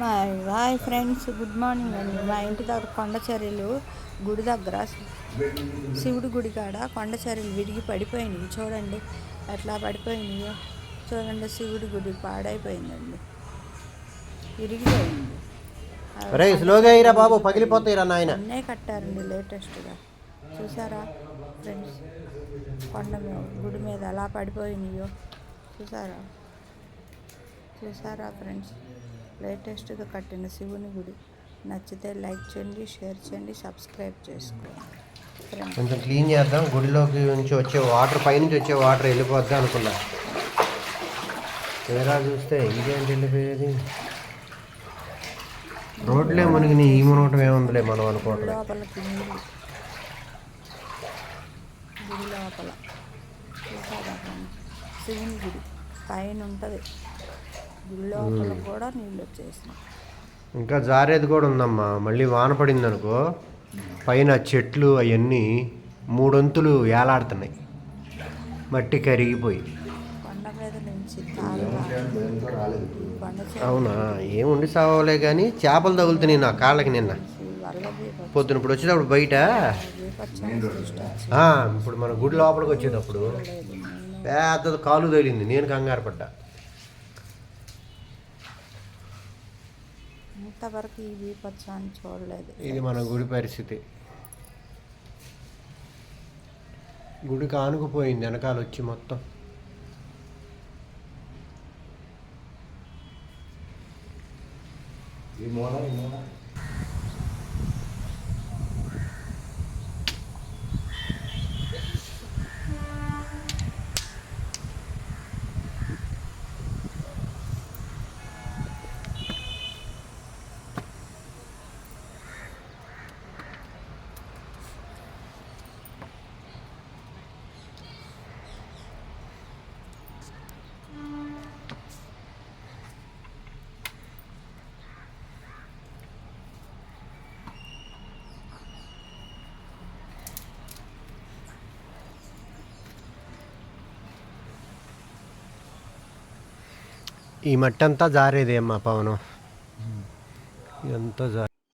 మా hi friends. Good morning అండి. మా ఇంటి దగ్గర కొండ చర్యలు గుడి దగ్గర శివుడి గుడి కాడ కొండ చర్యలు విరిగి పడిపోయినాయి. చూడండి ఎట్లా పడిపోయినాయో. చూడండి శివుడి గుడి పాడైపోయిందండి. విరిగిపోయింది. రే స్లోగా అయ్యిరా బాబు పగిలిపోతాయిరా నాయన. అన్నే కట్టారండి లేటెస్ట్గా. చూసారా ఫ్రెండ్స్ కొండ మీద గుడి మీద ఎలా పడిపోయినాయో. చూసారా? చూసారా ఫ్రెండ్స్? లేటెస్ట్గా కట్టిన శివుని గుడి. నచ్చితే లైక్ చేయండి షేర్ చేయండి సబ్స్క్రైబ్ చేసుకోండి. కొంచెం క్లీన్ చేద్దాం. గుడిలోకి నుంచి వచ్చే వాటర్ పైనుంచి వచ్చే వాటర్ వెళ్ళిపోద్ది అనుకున్నా. తీరా చూస్తే ఇంకేంటి వెళ్ళిపోయేది? రోడ్లే మునిగి ఈ మునగటం ఏముందిలే మనం ఫ్రెండ్స్? శివుని గుడి. పైన ఉంటుంది లోపల కూడా నీళ్ళు వచ్చేసినాయి. ఇంకా జారేది కూడా ఉందమ్మా. మళ్ళీ వాన పడింది అనుకో పైన చెట్లు అవన్నీ మూడొంతులు ఏలాడుతున్నాయి మట్టి కరిగిపోయి. కొండ మీద నుంచి అవునా? ఏముండి సావలే కానీ చేపలు తగులుతున్నాయి నా కాళ్ళకి నిన్న. పొద్దున ఇప్పుడు వచ్చేటప్పుడు బయట? ఇప్పుడు మన గుడి లోపలికి వచ్చేటప్పుడు పెద్దది కాలు తగిలింది. నేను కంగారు పడ్డా. ఇంతవరకు ఈ దీపచ్చాన్ని చూడలేదు. ఇది మన గుడి పరిస్థితి. గుడికి ఆనుకుపోయింది వెనకాల వచ్చి మొత్తం. ఈ మట్టి అంతా జారేది అమ్మా పవనం ఇదంతా జా